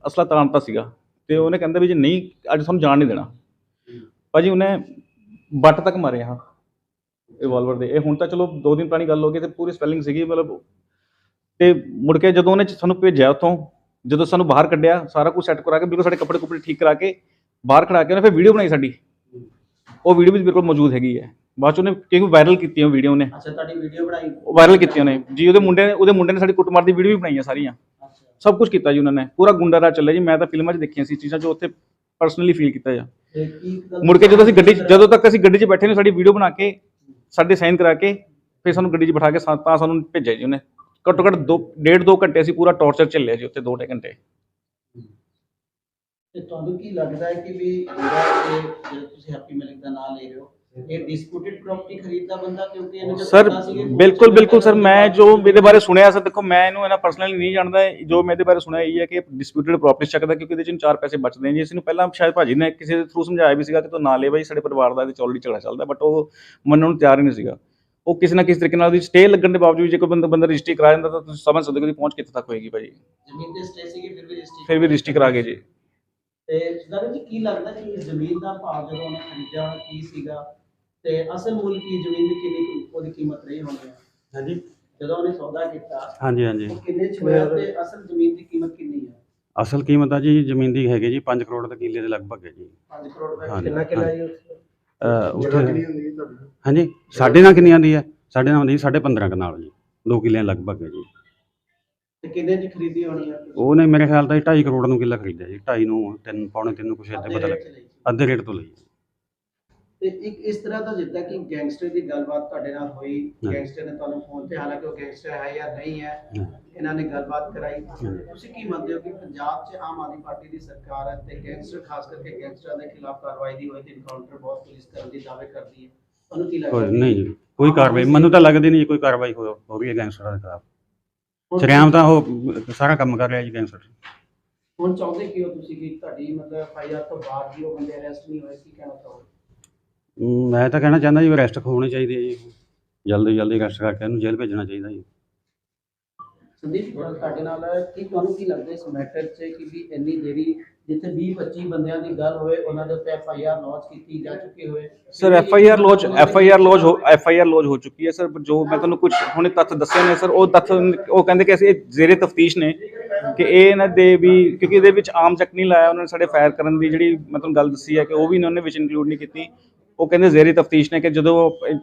Speaker 8: ਅਸਲਾ ਤਾਣਤਾ ਸੀਗਾ। ਤੇ ਉਹਨੇ ਕਹਿੰਦਾ ਵੀ ਜੇ ਨਹੀਂ ਅੱਜ ਤੁਹਾਨੂੰ ਜਾਣ ਨਹੀਂ ਦੇਣਾ। ਭਾਜੀ ਉਹਨੇ ਬੱਟ ਤੱਕ ਮਾਰੇ ਹਾਂ। ਰਿਵਾਲਵਰ ਦੇ। ਇਹ ਹੁਣ ਤਾਂ ਚਲੋ ਦੋ ਦਿਨ ਪੁਰਾਣੀ ਗੱਲ ਹੋ ਗਈ ਤੇ ਪੂਰੀ ਸਪੈਲਿੰਗ ਸੀਗੀ ਮਤਲਬ ਤੇ ਮੁੜ ਕੇ ਜਦੋਂ ਉਹਨੇ ਸਾਨੂੰ ਭੇਜਿਆ ਉੱਥੋਂ ਜਦੋਂ ਸਾਨੂੰ ਬਾਹਰ ਕੱਢਿਆ ਸਾਰਾ ਕੁਝ ਸੈੱਟ ਕਰਾ ਕੇ ਬਿਲਕੁਲ ਸਾਡੇ ਕੱਪੜੇ ਕੁਪੜੇ ਠੀਕ ਕਰਾ ਕੇ ਬਾਹਰ ਖੜਾ ਕੇ ਉਹਨੇ ਫਿਰ ਵੀਡੀਓ ਬਣਾਈ ਸਾਡੀ। ਉਹ ਵੀਡੀਓ ਵੀ ਬਿਲਕੁਲ ਮੌਜੂਦ ਹੈਗੀ ਹੈ। ਬਾਅਦ ਚ ਉਹਨੇ ਕਿਉਂਕਿ ਵਾਇਰਲ ਕੀਤੀ ਉਹ ਵੀਡੀਓ ਨੇ
Speaker 6: ਅੱਛਾ ਤੁਹਾਡੀ ਵੀਡੀਓ ਬਣਾਈ?
Speaker 8: ਉਹ ਵਾਇਰਲ ਕੀਤੀ ਉਹਨੇ। ਜੀ ਉਹਦੇ ਮੁੰਡੇ ਨੇ ਉਹਦੇ ਮੁੰਡੇ ਨੇ ਸਾਡੀ ਕੁੱਟਮਾਰ ਦੀ ਵੀਡੀਓ ਵੀ ਬਣਾਈਆਂ ਸਾਰੀਆਂ। ਸਭ ਕੁਝ ਕੀਤਾ ਜੀ ਉਹਨਾਂ ਨੇ। ਪੂਰਾ ਗੁੰਡਾ ਰਾਜ ਚੱਲਿਆ ਜੀ। ਮੈਂ ਤਾਂ ਫਿਲਮਾਂ 'ਚ ਦੇਖੀਆਂ ਸੀ ਚੀਜ਼ਾਂ ਜੋ ਉੱਥੇ ਪਰਸਨਲੀ ਫੀਲ ਕੀਤਾ ਜਾ। ਮੁੜ ਕੇ ਜਦੋਂ ਅਸੀਂ ਗੱਡੀ 'ਚ- ਜਦੋਂ ਤੱਕ ਅਸੀਂ ਗੱਡੀ 'ਚ ਬੈਠੇ ਨੇ ਸਾਡੀ ਵੀਡੀਓ ਬਣਾ ਕੇ ਸਾਡੇ ਸਾਈਨ ਕਰਾ ਕੇ ਫਿਰ ਸਾਨੂੰ ਗੱਡੀ 'ਚ ਬਿਠਾ ਕੇ ਤਾਂ ਸਾਨੂੰ ਭੇਜਿਆ ਜੀ ਉਹਨੇ। ਘੱਟੋ ਘੱਟ ਦੋ ਡੇਢ ਦੋ ਘੰਟੇ ਅਸੀਂ ਪੂਰਾ ਟੌਰਚਰ ਚੱਲਿਆ ਜੀ ਉੱਥੇ ਦੋ ਢਾਈ ਘੰਟੇ।
Speaker 6: ਤੇ ਤੁਹਾਨੂੰ ਕੀ ਲੱਗਦਾ ਹੈ ਕਿ ਵੀ ਜਿਹੜਾ ਇਹ ਜਿਹੜਾ ਤੁਸੀਂ ਹੈਪੀ ਮਲਿਕ ਦਾ ਨਾਮ ਲੈ ਰਹੇ ਹੋ ਇਹ ਡਿਸਪਿਊਟਡ ਪ੍ਰਾਪਰਟੀ ਖਰੀਦਦਾ ਬੰਦਾ ਕਿਉਂਕਿ ਇਹਨੂੰ ਜਦ
Speaker 8: ਸਰ
Speaker 6: ਪਤਾ ਸੀ ਕਿ
Speaker 8: ਬਿਲਕੁਲ ਬਿਲਕੁਲ ਸਰ ਮੈਂ ਜੋ ਇਹਦੇ ਬਾਰੇ ਸੁਣਿਆ ਸਰ ਦੇਖੋ ਮੈਂ ਇਹਨੂੰ ਇਹਨਾਂ ਪਰਸਨਲੀ ਨਹੀਂ ਜਾਣਦਾ ਜੋ ਮੈਂ ਇਹਦੇ ਬਾਰੇ ਸੁਣਿਆ ਇਹ ਹੈ ਕਿ ਡਿਸਪਿਊਟਡ ਪ੍ਰੋਪਰਟੀ ਚੱਕਦਾ ਕਿਉਂਕਿ ਇਹਦੇ ਚ ਚਾਰ ਪੈਸੇ ਬਚਦੇ ਨੇ ਜੀ। ਇਸ ਨੂੰ ਪਹਿਲਾਂ ਸ਼ਾਇਦ ਭਾਜੀ ਨੇ ਕਿਸੇ ਦੇ ਥਰੂ ਸਮਝਾਇਆ ਵੀ ਸੀਗਾ ਕਿ ਤੂੰ ਨਾ ਲੈ ਬਾਈ ਸਾਡੇ ਪਰਿਵਾਰ ਦਾ ਇਹਦੇ ਚ ਆਲਰੇਡੀ ਝਗੜਾ ਚੱਲਦਾ ਬਟ ਉਹ ਮੰਨਣ ਨੂੰ ਤਿਆਰ ਹੀ ਨਹੀਂ ਸੀਗਾ। ਉਹ ਕਿਸੇ ਨਾ ਕਿਸੇ ਤਰੀਕੇ ਨਾਲ ਉਹਦੀ ਸਟੇ ਲੱਗਣ ਦੇ ਬਾਵਜੂਦ ਜੇ ਕੋਈ ਬੰਦਾ ਬੰਦਾ ਰਜਿਸਟਰੀ ਕਰਾ ਜਾਂਦਾ ਤਾਂ ਤੁਸੀਂ ਸਮਝ ਸਕਦੇ ਹੋ ਕਿ ਪਹੁੰਚ ਕਿੱਥੇ ਤੱਕ ਹੋਏਗੀ ਭਾਜੀ।
Speaker 6: ਜ਼ਮੀਨ ਤੇ ਸਟੇ ਸੀਗੀ ਫਿਰ ਵੀ ਰਜਿਸਟਰੀ
Speaker 8: ਫਿਰ ਵੀ ਰਜਿਸਟਰੀ ਕਰਾ ਕੇ ਜੀ।
Speaker 6: ਤੇ ਸੁਦਾਗਰ ਜੀ ਕੀ ਲੱਗਦਾ ਕਿ ਇਸ ਜ਼ਮੀਨ ਦਾ ਭਾਅ ਜਦੋਂ ਉਹਨੇ ਖਰੀਦਿਆ ਕੀ ਸੀਗਾ? ਤੇ ਅਸਲ ਮੁੱਲ ਕੀ ਜ਼ਮੀਨ ਦੀ ਕਿੰਨੀ ਉਹਦੀ ਕੀਮਤ ਰਹੀ ਹੋਣੀ ਹੈ?
Speaker 5: ਹਾਂਜੀ।
Speaker 6: ਜਦੋਂ ਉਹਨੇ ਸੌਦਾ ਕੀਤਾ
Speaker 5: ਹਾਂਜੀ ਹਾਂਜੀ।
Speaker 6: ਕਿੰਨੇ ਚ ਹੋਇਆ ਤੇ ਅਸਲ ਜ਼ਮੀਨ ਦੀ ਕੀਮਤ ਕਿੰਨੀ ਹੈ?
Speaker 5: ਅਸਲ ਕੀਮਤ ਆ ਜੀ ਜ਼ਮੀਨ ਦੀ ਹੈਗੀ ਜੀ 5 ਕਰੋੜ ਦੇ ਕਿੱਲੇ ਦੇ ਲਗਭਗ ਹੈ ਜੀ।
Speaker 6: 5 ਕਰੋੜ ਰੁਪਏ
Speaker 5: ਹਾਂਜੀ।
Speaker 4: ਕਿੰਨਾ ਕਿੱਲਾ ਜੀ ਉੱਥੇ?
Speaker 5: ਹਾਂਜੀ ਸਾਡੇ ਨਾਲ ਕਿੰਨੀ ਆਉਂਦੀ ਹੈ? ਸਾਡੇ ਨਾਲ ਆਉਂਦੀ ਸਾਢੇ 15 ਕਨਾਲ ਜੀ। 2 ਕਿੱਲੇ ਲਗਭਗ ਹੈ ਜੀ।
Speaker 6: ਤੇ ਕਿੰਨੇ ਚ ਖਰੀਦੀ ਹੋਣੀ ਹੈ
Speaker 5: ਉਹਨੇ ਮੇਰੇ ਖਿਆਲ ਤਾਂ 2.5 ਕਰੋੜ ਨੂੰ ਕਿੱਲਾ ਖਰੀਦਿਆ ਜੀ। 2.5 ਨੂੰ 3 ਪੌਣੇ 3 ਨੂੰ ਕੁਛ ਏਦਾਂ ਪਤਾ ਲੱਗ ਅੱਧੇ ਰੇਟ ਤੋਂ ਲਈ
Speaker 6: ਤੇ ਇੱਕ ਇਸ ਤਰ੍ਹਾਂ ਦਾ ਜਿੱਦਾਂ ਕਿ ਗੈਂਗਸਟਰ ਦੀ ਗੱਲਬਾਤ ਤੁਹਾਡੇ ਨਾਲ ਹੋਈ। ਗੈਂਗਸਟਰ ਨੇ ਤੁਹਾਨੂੰ ਫੋਨ ਤੇ ਹਾਲਾਂਕਿ ਉਹ ਗੈਂਗਸਟਰ ਹੈ ਜਾਂ ਨਹੀਂ ਹੈ। ਇਹਨਾਂ ਨੇ ਗੱਲਬਾਤ ਕਰਾਈ। ਤੁਸੀਂ ਕੀ ਮੰਨਦੇ ਹੋ ਕਿ ਪੰਜਾਬ 'ਚ ਆਮ ਆਦਮੀ ਪਾਰਟੀ ਦੀ ਸਰਕਾਰ ਹੈ ਤੇ ਗੈਂਗਸਟਰ ਖਾਸ ਕਰਕੇ ਗੈਂਗਸਟਰਾਂ ਦੇ ਖਿਲਾਫ ਕਾਰਵਾਈ ਦੀ ਹੋਈ ਤੇ ਇਨਕਾਊਂਟਰ ਬਹੁਤ ਪੁਲਿਸ ਕਰਨ ਦੀ ਦਾਅਵੇ ਕਰਦੀ ਹੈ? ਤੁਹਾਨੂੰ ਕੀ ਲੱਗਦਾ?
Speaker 5: ਨਹੀਂ ਕੋਈ ਕਾਰਵਾਈ ਮੈਨੂੰ ਤਾਂ ਲੱਗਦੀ ਨਹੀਂ ਕੋਈ ਕਾਰਵਾਈ ਹੋ ਰਹੀ ਹੈ ਗੈਂਗਸਟਰਾਂ ਦੇ ਖਿਲਾਫ। ਸ਼ਰੇਆਮ ਤਾਂ ਉਹ ਸਾਰਾ ਕੰਮ ਕਰ ਰਿਹਾ ਜੀ ਗੈਂਗਸਟਰ।
Speaker 6: ਹੁਣ ਚਾਹੁੰਦੇ ਕੀ ਹੋ ਤੁਸੀਂ ਕਿ ਤੁਹਾਡੀ ਮਤਲਬ ਐਫਆਈਆਰ ਤੋਂ ਬਾਅਦ ਵੀ ਉਹ ਬੰਦੇ ਅਰੈਸਟ ਨਹੀਂ ਹੋਏ ਕੀ ਕਹਿਣਾ ਚਾਹੋਗੇ?
Speaker 5: ਮੈਂ ਤਾਂ ਕਹਿਣਾ ਚਾਹੁੰਦਾ ਜੀ ਅਰੈਸਟ ਹੋਣੀ ਚਾਹੀਦੀ ਹੈ ਜੀ। ਜਲਦੀ ਜਲਦੀ ਅਰੈਸਟ ਕਰਕੇ ਇਹਨੂੰ ਜੇਲ੍ਹ ਭੇਜਣਾ ਚਾਹੀਦਾ ਜੀ।
Speaker 6: ਸੰਦੀਪ ਤੁਹਾਡੇ ਨਾਲ ਕੀ ਤੁਹਾਨੂੰ ਕੀ ਲੱਗਦਾ ਇਸ ਮੈਟਰ 'ਚ ਕਿ ਵੀ ਇੰਨੀ ਦੇਰੀ ਜਿੱਥੇ 20 25 ਬੰਦਿਆਂ ਦੀ ਗੱਲ ਹੋਵੇ ਉਹਨਾਂ ਦੇ ਉੱਤੇ ਐਫ ਆਈ ਆਰ ਲੌਂਚ ਕੀਤੀ ਜਾ ਚੁੱਕੀ ਹੋਵੇ?
Speaker 8: Sir F I R lodge F I R lodge F I R lodge ਹੋ ਚੁੱਕੀ ਹੈ ਸਰ ਜੋ ਮੈਂ ਤੁਹਾਨੂੰ ਕੁਝ ਹੁਣੇ ਤੱਥ ਦੱਸੇ ਨੇ ਸਰ ਉਹ ਤੱਥ ਉਹ ਕਹਿੰਦੇ ਕਿ ਅਸੀਂ ਜ਼ੇਰੇ ਤਫਤੀਸ਼ ਨੇ ਕਿ ਇਹ ਇਹਨਾਂ ਦੇ ਵੀ ਕਿਉਂਕਿ ਇਹਦੇ ਵਿੱਚ ਆਮ ਚੱਕ ਨਹੀਂ ਲਾਇਆ ਉਹਨਾਂ ਨੇ ਸਾਡੇ ਫਾਇਰ ਕਰਨ ਦੀ ਜਿਹੜੀ ਮੈਂ ਤੁਹਾਨੂੰ ਗੱਲ ਦੱਸੀ ਹੈ ਕਿ ਉਹ ਵੀ ਇਹਨਾਂ ਨੇ ਵਿੱਚ ਇਨਕਲੂਡ ਨਹੀਂ ਕੀਤੀ। ਉਹ ਕਹਿੰਦੇ ਜ਼ੇਰੇ ਤਫਤੀਸ਼ ਨੇ ਕਿ ਜਦੋਂ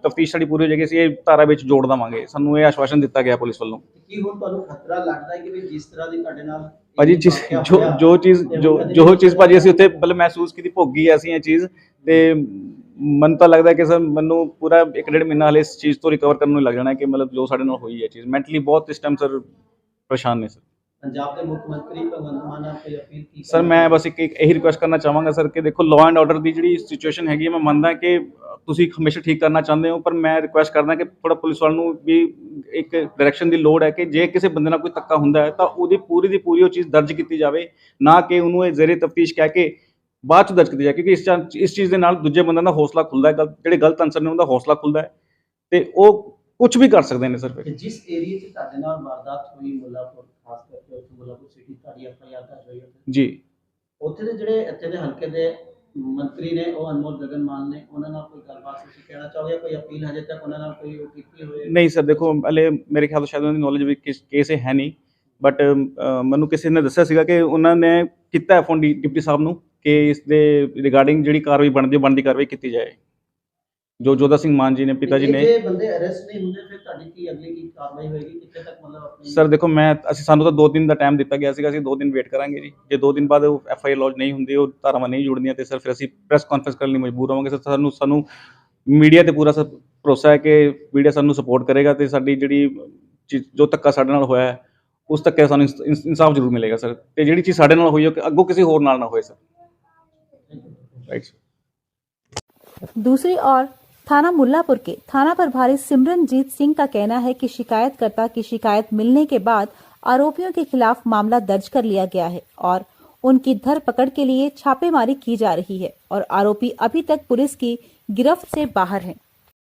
Speaker 8: ਤਫਤੀਸ਼ ਸਾਡੀ ਪੂਰੀ ਹੋ ਜਾਏਗੀ ਅਸੀਂ ਇਹ ਧਾਰਾ ਵਿੱਚ ਜੋੜ ਦੇਵਾਂਗੇ। ਸਾਨੂੰ ਇਹ ਆਸ਼ਵਾਸਨ ਦਿੱਤਾ ਗਿਆ ਪੁਲਿਸ ਵੱਲੋਂ।
Speaker 6: ਕੀ ਹੁਣ ਤੁਹਾਨੂੰ ਖਤਰਾ ਲੱਗਦਾ ਹੈ ਕਿ ਵੀ ਜਿਸ ਤਰ੍ਹਾਂ ਦੀ ਤੁਹਾਡੇ ਨਾਲ
Speaker 8: ਭਾਜੀ ਜੋ ਜੋ ਚੀਜ਼ ਜੋ ਜੋ ਚੀਜ਼ ਭਾਜੀ ਅਸੀਂ ਉੱਥੇ ਮਤਲਬ ਮਹਿਸੂਸ ਕੀਤੀ ਭੋਗੀ ਅਸੀਂ ਇਹ ਚੀਜ਼। ਤੇ ਮਨ ਤਾਂ ਲੱਗਦਾ ਕਿ ਸਰ ਮੈਨੂੰ ਪੂਰਾ ਇੱਕ ਡੇਢ ਮਹੀਨਾ ਹਲੇ ਇਸ ਚੀਜ਼ ਤੋਂ ਰਿਕਵਰ ਕਰਨ ਨੂੰ ਲੱਗ ਜਾਣਾ ਕਿ ਮਤਲਬ ਜੋ ਸਾਡੇ ਨਾਲ ਹੋਈ ਹੈ ਚੀਜ਼। ਮੈਂਟਲੀ ਬਹੁਤ ਇਸ ਟਾਈਮ ਸਰ ਪਰੇਸ਼ਾਨ ਨੇ ਸਰ।
Speaker 6: ਪੰਜਾਬ ਦੇ ਮੁੱਖ ਮੰਤਰੀ ਭਗਵੰਤ ਮਾਨ ਨਾਲ ਕੋਈ ਅਪੀਲ ਕੀ
Speaker 8: ਸਰ, ਮੈਂ ਬਸ ਇੱਕ ਇਹੀ ਰਿਕੁਐਸਟ ਕਰਨਾ ਚਾਹਾਂਗਾ ਸਰ ਕਿ ਦੇਖੋ ਲਾਅ ਐਂਡ ਆਰਡਰ ਦੀ ਜਿਹੜੀ ਸਿਚੁਏਸ਼ਨ ਹੈਗੀ ਹੈ ਮੈਂ ਮੰਨਦਾ ਕਿ ਤੁਸੀਂ ਹਮੇਸ਼ਾ ਠੀਕ ਕਰਨਾ ਚਾਹੁੰਦੇ ਹੋ, ਪਰ ਮੈਂ ਰਿਕੁਐਸਟ ਕਰਦਾ ਕਿ ਥੋੜਾ ਪੁਲਿਸ ਵਾਲ ਨੂੰ ਵੀ ਇੱਕ ਡਾਇਰੈਕਸ਼ਨ ਦੀ ਲੋੜ ਹੈ ਕਿ ਜੇ ਕਿਸੇ ਬੰਦੇ ਨਾਲ ਕੋਈ ਧੱਕਾ ਹੁੰਦਾ ਹੈ, ਤਾਂ ਉਹਦੀ ਪੂਰੀ ਦੀ ਪੂਰੀ ਉਹ ਚੀਜ਼ ਦਰਜ ਕੀਤੀ ਜਾਵੇ, ਨਾ ਕਿ ਉਹਨੂੰ ਇਹ ਜ਼ੇਰੇ ਤਫਤੀਸ਼ ਕਹਿ ਕੇ ਬਾਅਦ ਚ ਦਰਜ ਕੀਤੀ ਜਾਵੇ ਕਿਉਂਕਿ ਇਸ ਚਾ- ਇਸ ਚੀਜ਼ ਦੇ ਨਾਲ ਦੂਜੇ ਬੰਦਿਆਂ ਦਾ ਹੌਸਲਾ ਖੁੱਲਦਾ ਹੈ ਜਿਹੜੇ ਗਲਤ ਅਨਸਰ ਨੇ, ਉਹਨਾਂ ਦਾ ਹੌਸਲਾ ਖੁੱਲਦਾ ਹੈ। ਤੇ ਉਹ ਕੁਝ ਵੀ ਕਰ ਸਕਦੇ ਨੇ ਸਰ ਫਿਰ
Speaker 6: ਜਿਸ ਏਰੀਆ 'ਚ ਤੁਹਾਡੇ ਨਾਲ ਵਾਰਦਾਤ ਹੋਈ ਮੁੱਲਾਪੁਰ ਖਾਸ ਕਰਕੇ ਉੱਥੇ ਮੁੱਲਾਪੁਰ ਸਿਟੀ ਤੁਹਾਡੀ ਐਫ ਆਈ ਆਰ ਦਰਜ ਹੋਈ ਉੱਥੇ?
Speaker 8: ਜੀ।
Speaker 6: ਉੱਥੇ ਦੇ ਜਿਹੜੇ ਇੱਥੇ ਦੇ ਹਲਕੇ ਦੇ ਮੰਤਰੀ ਨੇ ਉਹ ਅਨਮੋਲ ਗਗਨ ਮਾਨ ਨੇ ਉਹਨਾਂ ਨਾਲ ਕੋਈ ਗੱਲਬਾਤ ਤੁਸੀਂ ਕਹਿਣਾ ਚਾਹੋਗੇ? ਕੋਈ ਅਪੀਲ ਹਜੇ ਤੱਕ ਉਹਨਾਂ ਨਾਲ ਕੋਈ ਉਹ ਕੀਤੀ ਹੋਵੇ
Speaker 8: ਨਹੀਂ ਸਰ ਦੇਖੋ ਹਲੇ ਮੇਰੇ ਖਿਆਲ ਤੋਂ ਸ਼ਾਇਦ ਉਹਨਾਂ ਦੀ ਨੌਲੇਜ ਵੀ ਕਿਸ ਹੈ ਨਹੀਂ। ਬਟ ਮੈਨੂੰ ਕਿਸੇ ਨੇ ਦੱਸਿਆ ਸੀਗਾ ਕਿ ਉਹਨਾਂ ਨੇ ਕੀਤਾ ਫੋਨ ਡਿਪਟੀ ਸਾਹਿਬ ਨੂੰ ਕਿ ਇਸ ਦੇ ਰਿਗਾਰਡਿੰਗ ਜਿਹੜੀ ਕਾਰਵਾਈ ਬਣਦੀ ਬਣਦੀ ਕਾਰਵਾਈ ਕੀਤੀ ਜਾਏ। ਜੋ ਜੋਦਾ ਸਿੰਘ ਮਾਨ ਜੀ ਨੇ ਪਿਤਾ ਜੀ
Speaker 6: ਇਹ
Speaker 8: ਨੇ
Speaker 6: ਜੇ ਬੰਦੇ ਅਰੈਸਟ ਨਹੀਂ ਹੁੰਦੇ ਫਿਰ ਤੁਹਾਡੀ ਕੀ ਅਗਲੀ ਕੀ ਕਾਰਵਾਈ ਹੋਏਗੀ ਕਿੱਥੇ ਤੱਕ ਮਤਲਬ ਆਪਣੀ
Speaker 8: ਸਰ ਦੇਖੋ ਮੈਂ ਅਸੀਂ ਸਾਨੂੰ ਤਾਂ 2 ਦਿਨ ਦਾ ਟਾਈਮ ਦਿੱਤਾ ਗਿਆ ਸੀਗਾ ਅਸੀਂ 2 ਦਿਨ ਵੇਟ ਕਰਾਂਗੇ ਜੀ ਜੇ 2 ਦਿਨ ਬਾਅਦ ਉਹ ਐਫ ਆਈ ਆਰ ਲੌਜ ਨਹੀਂ ਹੁੰਦੀ ਉਹ ਧਾਰਾਵਾਂ ਨਹੀਂ ਜੁੜਦੀਆਂ ਤੇ ਸਰ ਫਿਰ ਅਸੀਂ ਪ੍ਰੈਸ ਕਾਨਫਰੰਸ ਕਰਨ ਲਈ ਮਜਬੂਰ ਹੋਵਾਂਗੇ ਸਰ ਸਾਨੂੰ ਸਾਨੂੰ ਮੀਡੀਆ ਤੇ ਪੂਰਾ ਸਰ ਭਰੋਸਾ ਹੈ ਕਿ ਮੀਡੀਆ ਸਾਨੂੰ ਸਪੋਰਟ ਕਰੇਗਾ ਤੇ ਸਾਡੀ ਜਿਹੜੀ ਚੀਜ਼- ਜੋ ਧੱਕਾ ਸਾਡੇ ਨਾਲ ਹੋਇਆ ਹੈ ਉਸ ਧੱਕੇ ਸਾਨੂੰ ਇਨਸ- ਇਨਸ- ਇਨਸਾਫ ਜ਼ਰੂਰ ਮਿਲੇਗਾ ਸਰ ਤੇ ਜਿਹੜੀ ਚੀਜ਼ ਸਾਡੇ ਨਾਲ ਹੋਈ ਹੈ ਕਿ ਅੱਗੋਂ ਕਿਸੇ ਹੋਰ ਨਾਲ ਨਾ ਹੋਏ ਸਰ ਰਾਈਟ
Speaker 1: दूसरी ओर थाना मुल्लापुर के थाना प्रभारी सिमरनजीत सिंह का कहना है कि शिकायतकर्ता की शिकायत मिलने के बाद आरोपियों के खिलाफ मामला दर्ज कर लिया गया है और उनकी धरपकड़ के लिए छापेमारी की जा रही है और आरोपी अभी तक पुलिस की गिरफ्त से बाहर हैं।